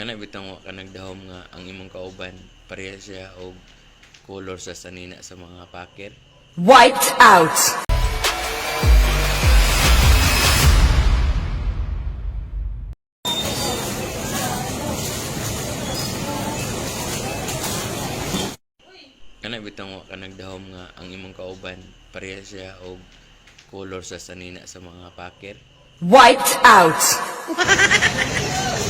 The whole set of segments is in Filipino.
Kana bitang wa ka nagdahom nga ang imong kauban pareha siya og color sa sanina sa mga packer. Wiped out. Kana bitang wa ka nagdahom nga ang imong kauban pareha siya og color sa sanina sa mga packer. Wiped out.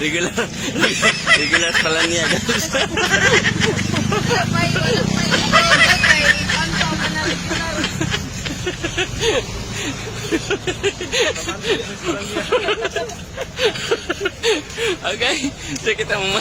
Regular. regular pala niya. okay. So kita mo.